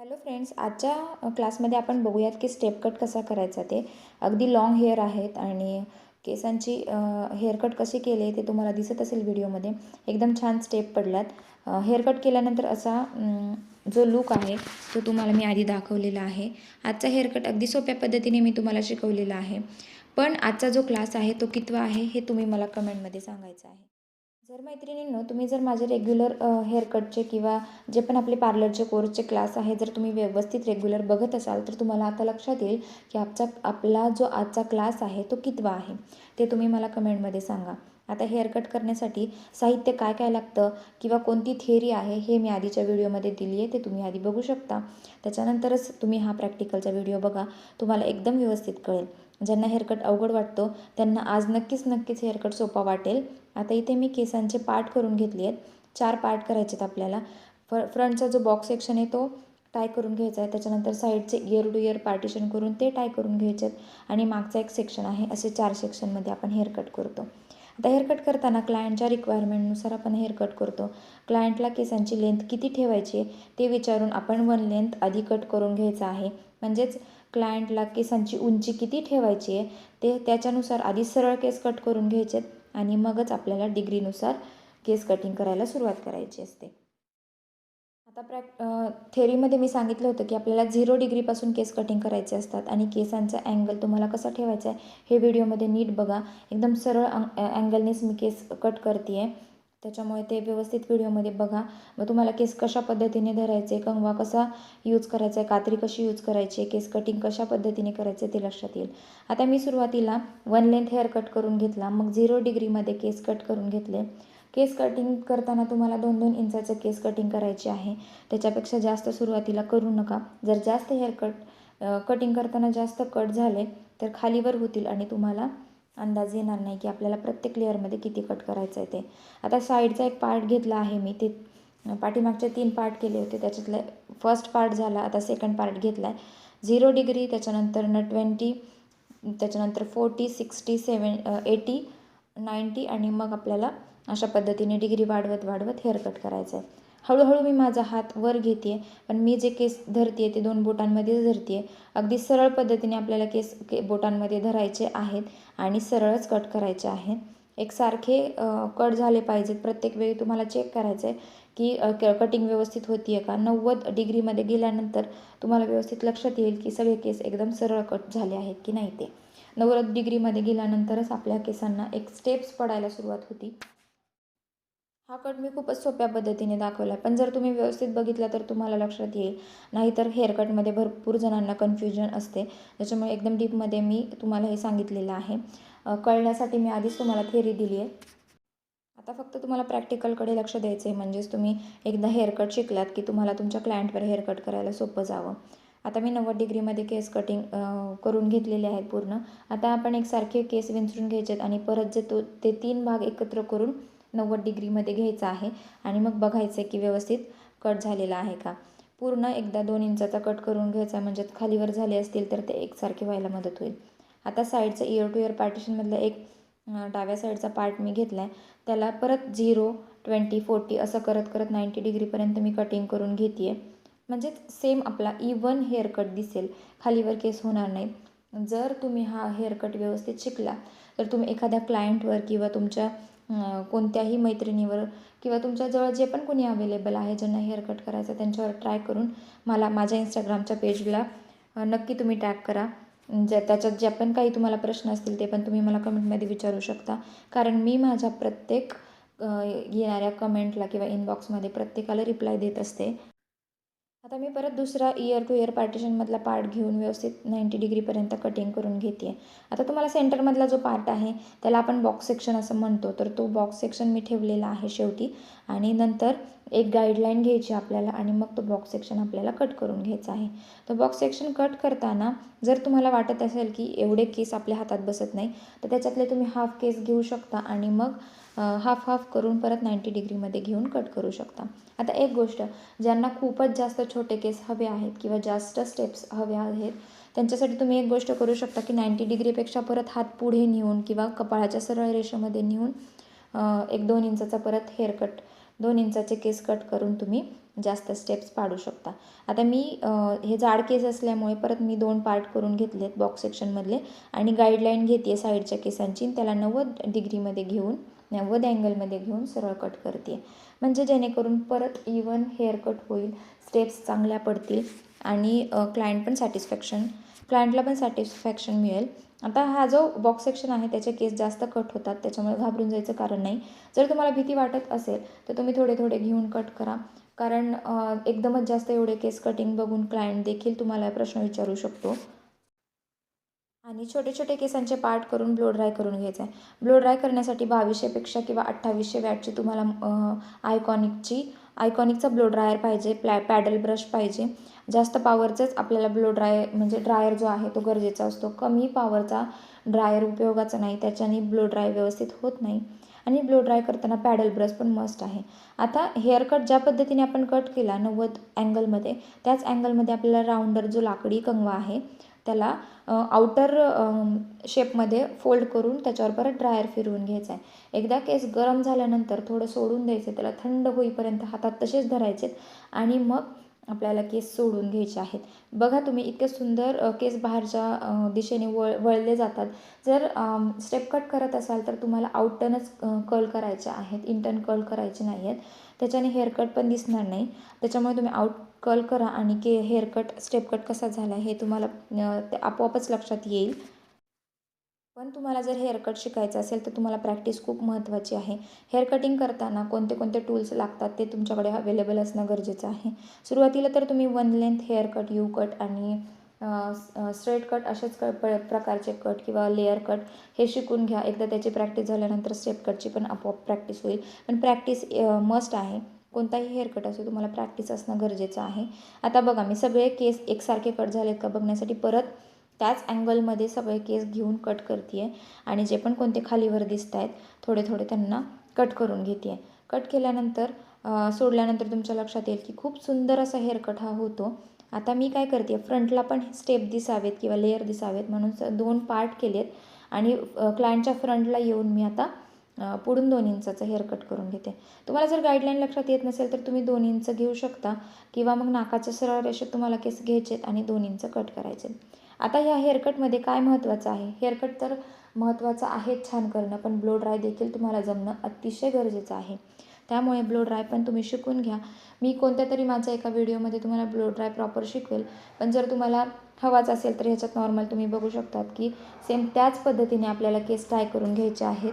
Hello friends आजच्या क्लासमध्ये आपण बघूयात की स्टेप कट कसा करायचा ते. अगदी लाँग हेअर आहेत आणि केसांची हेअरकट कशी केले ते तुम्हाला दिसत असेल व्हिडिओमध्ये एकदम छान स्टेप पडल्यात. हेअरकट केल्यानंतर असा जो लूक आहे तो तुम्हाला मी आधी दाखवलेला आहे. आजचा हेअरकट अगदी सोप्या पद्धतीने मी तुम्हाला शिकवलेला आहे. पण आजचा जो क्लास आहे तो कितवा आहे हे तुम्ही मला कमेंटमध्ये सांगायचं आहे. जर मैत्रिणींनो तुम्ही जर माझे रेग्युलर हेअरकटचे किंवा जे पण आपले पार्लरचे कोर्सचे क्लास आहे जर तुम्ही व्यवस्थित रेग्युलर बघत असाल तर तुम्हाला आता लक्षात येईल की आजचा आपला जो आजचा क्लास आहे तो कितवा आहे. ते तुम्ही मला कमेंटमध्ये सांगा. आता हेअरकट करण्यासाठी साहित्य काय काय लागतं किंवा कोणती थेअरी आहे हे मी आधीच्या व्हिडिओमध्ये दिली आहे ते तुम्ही आधी बघू शकता. त्याच्यानंतरच तुम्ही हा प्रॅक्टिकलचा व्हिडिओ बघा. तुम्हाला एकदम व्यवस्थित कळेल. ज्यांना हेअरकट अवघड वाटतो त्यांना आज नक्कीच नक्कीच हेअरकट सोपा वाटेल. आता इथे मी केसांचे पार्ट करून घेतले आहेत. चार पार्ट करायचे आहेत आपल्याला. फ फ्रंटचा जो बॉक्स सेक्शन आहे तो टाय करून घ्यायचा आहे. त्याच्यानंतर साईडचे इयर टू इयर पार्टिशन करून ते टाय करून घ्यायचे आहेत. आणि मागचा एक सेक्शन आहे. असे चार सेक्शनमध्ये आपण हेअरकट करतो. आता हेअरकट करताना क्लायंटच्या रिक्वायरमेंटनुसार आपण हेअरकट करतो. क्लायंटला केसांची लेंथ किती ठेवायची आहे ते विचारून आपण वन लेंथ आधी कट करून घ्यायचा आहे. म्हणजेच क्लायंटला केसांची उंची किती ठेवायची आहे ते त्याच्यानुसार आधी सरळ केस कट करून घ्यायचे आहेत आणि मगच आपल्याला डिग्रीनुसार केस कटिंग करायला सुरुवात करायची असते. आता प्रॅक्ट थेरीमध्ये मी सांगितलं होतं की आपल्याला झिरो डिग्रीपासून केस कटिंग करायचे असतात आणि केसांचा अँगल तुम्हाला कसा ठेवायचा आहे हे व्हिडिओमध्ये नीट बघा. एकदम सरळ अँगलनेच मी केस कट करते आहे त्याच्यामुळे ते व्यवस्थित व्हिडिओमध्ये बघा. मग तुम्हाला केस कशा पद्धतीने धरायचे कंगवा कसा यूज करायचा आहे कात्री कशी यूज करायची आहे केस कटिंग कशा पद्धतीने करायचे ते लक्षात येईल. आता मी सुरुवातीला वन लेंथ हेअर कट करून घेतला. मग झिरो डिग्रीमध्ये केस कट करून घेतले. केस कटिंग करताना तुम्हाला दोन दोन इंचाचं केस कटिंग करायचे आहे. त्याच्यापेक्षा जास्त सुरुवातीला करू नका. जर जास्त हेअर कट कटिंग करताना जास्त कट झाले तर खालीवर होतील आणि तुम्हाला अंदाज येणार नाही की आपल्याला प्रत्येक लेअरमध्ये किती कट करायचं आहे ते. आता साईडचा एक पार्ट घेतला आहे मी. ते पाठीमागचे तीन पार्ट केले होते. त्याच्यातले फर्स्ट पार्ट झाला. आता सेकंड पार्ट घेतला आहे झिरो डिग्री त्याच्यानंतर न ट्वेंटी त्याच्यानंतर forty sixty seven eighty ninety आणि मग आपल्याला अशा पद्धतीने डिग्री वाढवत वाढवत हेअर कट करायचं आहे हळूहळू मी माझा हात वर घेते पण मी जे केस धरते ते दोन बोटांमध्येच धरते अगदी सरळ पद्धतीने आपल्याला केस के बोटांमध्ये धरायचे आहेत आणि सरळच कट करायचे आहेत. एकसारखे कट झाले पाहिजेत. प्रत्येक वेळी तुम्हाला चेक करायचं आहे की क कटिंग व्यवस्थित होती आहे का? नव्वद डिग्रीमध्ये गेल्यानंतर तुम्हाला व्यवस्थित लक्षात येईल की सगळे केस एकदम सरळ कट झाले आहेत की नाही ते. नव्वद डिग्रीमध्ये गेल्यानंतरच आपल्या केसांना एक स्टेप्स पडायला सुरुवात होती. हा कट मी खूपच सोप्या पद्धतीने दाखवला आहे पण जर तुम्ही व्यवस्थित बघितला तर तुम्हाला लक्षात येईल. नाहीतर हेअरकटमध्ये भरपूर जणांना कन्फ्युजन असते. त्याच्यामुळे एकदम डीपमध्ये मी तुम्हाला हे सांगितलेलं आहे. कळण्यासाठी मी आधीच तुम्हाला थेरी दिली आहे. आता फक्त तुम्हाला प्रॅक्टिकलकडे लक्ष द्यायचं आहे. म्हणजेच तुम्ही एकदा हेअरकट शिकलात की तुम्हाला तुमच्या क्लायंटवर हेअरकट करायला सोपं जावं. आता मी नव्वद डिग्रीमध्ये केस कटिंग करून घेतलेले आहेत पूर्ण. आता आपण एकसारखे केस विंचरून घ्यायचे आहेत आणि परत जे तो ते तीन भाग एकत्र करून नव्वद डिग्रीमध्ये घ्यायचा आहे आणि मग बघायचं आहे की व्यवस्थित कट झालेला आहे का. पूर्ण एकदा दोन इंचाचा कट करून घ्यायचा म्हणजे खालीवर झाले असतील तर ते एकसारखे व्हायला मदत होईल. आता साईडचं इयर टू इयर पार्टिशनमधलं एक डाव्या साईडचा पार्ट मी घेतला आहे त्याला परत झिरो ट्वेंटी फोर्टी असं करत करत नाईंटी डिग्रीपर्यंत मी कटिंग करून घेते आहे म्हणजेच सेम आपला इवन हेअरकट दिसेल. खालीवर केस होणार नाहीत जर तुम्ही हा हेअरकट व्यवस्थित शिकला तर तुम्ही एखाद्या क्लायंटवर किंवा तुमच्या कोणत्याही मैत्रिणीवर किंवा तुमच्याजवळ जे पण कोणी अवेलेबल आहे ज्यांना हेअरकट करायचं त्यांच्यावर ट्राय करून मला माझ्या इंस्टाग्रामच्या पेजला नक्की तुम्ही टॅग करा. ज्या त्याच्यात ज्या पण काही तुम्हाला प्रश्न असतील ते पण तुम्ही मला कमेंटमध्ये विचारू शकता. कारण मी माझ्या प्रत्येक येणाऱ्या कमेंटला किंवा इनबॉक्समध्ये प्रत्येकाला रिप्लाय देत असते. आता मी परत दुसरा इयर टू इयर पार्टिशनमधला पार्ट घेऊन व्यवस्थित नाईंटी डिग्रीपर्यंत कटिंग करून घेते आहे आता तुम्हाला सेंटरमधला जो पार्ट आहे त्याला आपण बॉक्स सेक्शन असं म्हणतो. तर तो बॉक्स सेक्शन मी ठेवलेला आहे शेवटी. आणि नंतर एक गाईडलाईन घ्यायची आपल्याला आणि मग तो बॉक्स सेक्शन आपल्याला कट करून घ्यायचा आहे. तो बॉक्स सेक्शन कट करताना जर तुम्हाला वाटत असेल की एवढे केस आपल्या हातात बसत नाही तर त्याच्यातले तुम्ही हाफ केस घेऊ शकता आणि मग हाफ हाफ करून परत नाईंटी डिग्रीमध्ये घेऊन कट करू शकता. आता एक गोष्ट ज्यांना खूपच जास्त छोटे केस हवे आहेत किंवा जास्त स्टेप्स हवे आहेत त्यांच्यासाठी तुम्ही एक गोष्ट करू शकता की नाईंटी डिग्रीपेक्षा परत हात पुढे नेऊन किंवा कपाळाच्या सरळ रेषेमध्ये नेऊन एक दोन इंचाचा परत हेअर कट दोन इंचाचे केस कट करून तुम्ही जास्त स्टेप्स पाडू शकता. आता मी हे जाड केस असल्यामुळे परत मी दोन पार्ट करून घेतले आहेत बॉक्स सेक्शनमधले आणि गाईडलाईन घेते साईडच्या केसांची त्याला नव्वद डिग्रीमध्ये घेऊन नव्वद अँगलमध्ये घेऊन सरळ कट करते. म्हणजे जेणेकरून परत इवन हेअर कट होईल स्टेप्स चांगल्या पडतील आणि क्लायंट पण सॅटिस्फॅक्शन क्लायंटला पण सॅटिस्फॅक्शन मिळेल. आता हा जो बॉक्स सेक्शन आहे त्याचे केस जास्त कट होतात त्याच्यामुळे घाबरून जायचं कारण नाही. जर तुम्हाला भीती वाटत असेल तर तुम्ही थोडे थोडे घेऊन कट करा. कारण एकदमच जास्त एवढे केस कटिंग बघून क्लायंट देखील तुम्हाला प्रश्न विचारू शकतो. आणि छोटे छोटे केसांचे पार्ट करून ब्लो ड्राय करून घ्यायचं. आहे ब्लो ड्राय करण्यासाठी बावीसशेपेक्षा किंवा अठ्ठावीसशे वॅटची तुम्हाला आयकॉनिकची आयकॉनिकचा ब्लो ड्रायर पाहिजे प्लॅ पॅडल ब्रश पाहिजे. जास्त पॉवरचंच आपल्याला ब्लो ड्राय म्हणजे ड्रायर जो आहे तो गरजेचा असतो. कमी पॉवरचा ड्रायर उपयोगाचा नाही त्याच्याने ब्लो ड्राय व्यवस्थित होत नाही. आणि ब्लो ड्राय करताना पॅडल ब्रश पण मस्ट आहे. आता हेअर कट ज्या पद्धतीने आपण कट केला नव्वद अँगलमध्ये त्याच अँगलमध्ये आपल्याला राऊंडर जो लाकडी कंगवा आहे त्याला आउटर शेपमध्ये फोल्ड करून त्याच्यावर परत ड्रायर फिरवून घ्यायचा आहे एकदा केस गरम झाल्यानंतर थोडं सोडून द्यायचं त्याला थंड होईपर्यंत हातात तसेच धरायचे आणि मग आपल्याला केस सोडून घ्यायचे आहेत. बघा तुम्ही इतके सुंदर केस बाहेरच्या दिशेने वळ वळले जातात. जर स्टेप कट करत असाल तर तुम्हाला आउटटनच कल करायचे आहेत. इंटर्न कल करायचे नाही आहेत त्याच्याने हेअरकट पण दिसणार नाही. त्याच्यामुळे तुम्ही आउट कल करा आणि के हेअरकट स्टेप कट कसा झाला हे तुम्हाला ते आपोआपच लक्षात येईल. पण तुम्हाला जर हेअरकट शिकायचं असेल तर तुम्हाला प्रॅक्टिस खूप महत्त्वाची आहे. हेअर कटिंग करताना कोणते कोणते टूल्स लागतात ते तुमच्याकडे अवेलेबल असणं गरजेचं आहे. सुरुवातीला तर तुम्ही one length hair cut U cut आणि स्ट्रेट कट असेच क प्रकारचे कट किंवा लेअर कट हे शिकून घ्या. एकदा त्याची प्रॅक्टिस झाल्यानंतर स्टेप कटची पण आपोआप प्रॅक्टिस होईल. पण प्रॅक्टिस मस्ट आहे. कोणताही हेअर कट असो तुम्हाला प्रॅक्टिस असणं गरजेचं आहे. आता बघा मी सगळे केस एकसारखे कट झालेत का बघण्यासाठी परत त्याच अँगलमध्ये सगळे केस घेऊन कट करते आहे आणि जे पण कोणते खालीवर दिसत आहेत थोडे थोडे त्यांना कट करून घेते आहे कट केल्यानंतर सोडल्यानंतर तुमच्या लक्षात येईल की खूप सुंदर असा हेअर कट हा होतो. आता मी काय करते फ्रंटला पण स्टेप दिसावेत किंवा लेअर दिसावेत म्हणून दोन पार्ट केलेत. आणि क्लायंटच्या फ्रंटला येऊन मी आता पुढून दोन इंचाचं हेअर कट करून घेते. तुम्हाला जर गाईडलाईन लक्षात येत नसेल तर तुम्ही दोन इंच घेऊ शकता किंवा मग नाकाच्या सरळ रेषेत तुम्हाला केस घ्यायचेत आणि दोन इंच कट करायचे. आता ह्या हेअरकटमध्ये काय महत्त्वाचं आहे? हेअरकट तर महत्त्वाचं आहे छान करणं पण ब्लो ड्राय देखील तुम्हाला जमणं अतिशय गरजेचं आहे. त्यामुळे ब्लो ड्राय पण तुम्ही शिकून घ्या. मी कोणत्या तरी माझ्या एका व्हिडिओमध्ये तुम्हाला ब्लो ड्राय प्रॉपर शिकवेल. पण जर तुम्हाला हवाच असेल तर ह्याच्यात नॉर्मल तुम्ही बघू शकतात की सेम त्याच पद्धतीने आपल्याला केस ट्राय करून घ्यायचे आहेत.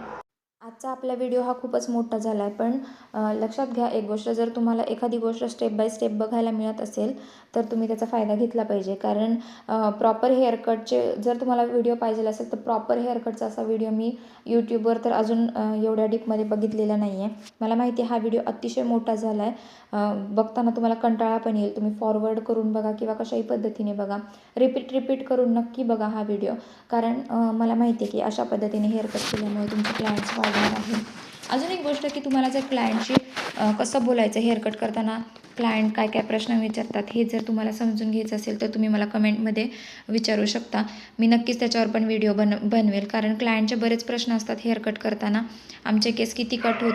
आजचा आपला व्हिडिओ हा खूपच मोठा झाला आहे पण लक्षात घ्या एक गोष्ट जर तुम्हाला एखादी गोष्ट स्टेप बाय स्टेप बघायला मिळत असेल तर तुम्ही त्याचा फायदा घेतला पाहिजे. कारण प्रॉपर हेअरकटचे जर तुम्हाला व्हिडिओ पाहिजे असेल तर प्रॉपर हेअरकटचा असा व्हिडिओ मी यूट्यूबवर तर अजून एवढ्या डीपमध्ये बघितलेला नाही आहे मला माहिती आहे हा व्हिडिओ अतिशय मोठा झाला आहे बघताना तुम्हाला कंटाळा पण येईल. तुम्ही फॉरवर्ड करून बघा किंवा कशाही पद्धतीने बघा. रिपीट रिपीट करून नक्की बघा हा व्हिडिओ कारण मला माहिती आहे की अशा पद्धतीने हेअरकट केल्यामुळे तुमचे क्लायंट्स वाढणार आहे. अजून एक गोष्ट की तुम्हाला जर क्लायंटशी कसं बोलायचं हेअरकट करताना क्लायंट काय काय प्रश्न विचारतात हे जर तुम्हाला समजून घ्यायचं असेल तर तुम्ही मला कमेंटमध्ये विचारू शकता. मी नक्कीच त्याच्यावर पण व्हिडिओ बन बनवेल. कारण क्लायंटचे बरेच प्रश्न असतात हेअरकट करताना. आमचे केस किती कट होत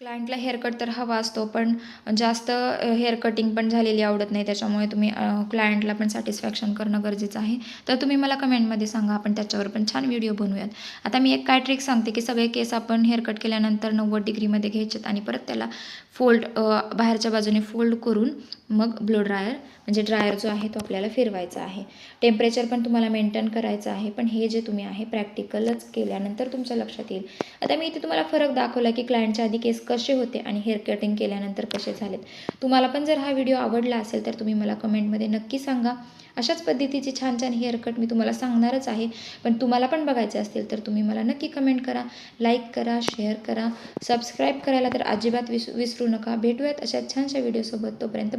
क्लायंटला हेअरकट तर हवा असतो पण जास्त हेअर कटिंग पण झालेली आवडत नाही. त्याच्यामुळे तुम्ही क्लायंटला पण सॅटिस्फॅक्शन करणं गरजेचं आहे. तर तुम्ही मला कमेंटमध्ये सांगा आपण त्याच्यावर पण छान व्हिडिओ बनवूयात. आता मी एक काय ट्रिक सांगते की सगळे केस आपण हेअरकट केल्यानंतर नव्वद डिग्रीमध्ये घ्यायचेत आणि परत त्याला फोल्ड बाहेरच्या बाजूने फोल्ड करून मग ब्लो ड्रायर म्हणजे ड्रायर जो आहे तो आपल्याला फिरवायचा आहे. टेम्परेचर पण तुम्हाला मेंटेन करायचं आहे पण हे जे तुम्ही आहे प्रॅक्टिकलच केल्यानंतर तुमच्या लक्षात येईल. आता मी इथे तुम्हाला फरक दाखवला की क्लायंटच्या आधी केस कसे होते आणि हेअर कटिंग केल्यानंतर कसे झालेत? तुम्हाला पण जर हा व्हिडिओ आवडला असेल तर तुम्ही मला कमेंटमध्ये नक्की सांगा. अशाच पद्धतीचे छान छान हेअर कट मी तुम्हाला सांगणारच आहे. पण तुम्हाला पण बघायचे असतील तर तुम्ही मला नक्की कमेंट करा लाईक करा शेअर करा सबस्क्राईब करायला तर अजिबात विस विसरू नका. भेटूयात अशा छानशा व्हिडिओसोबत तोपर्यंत.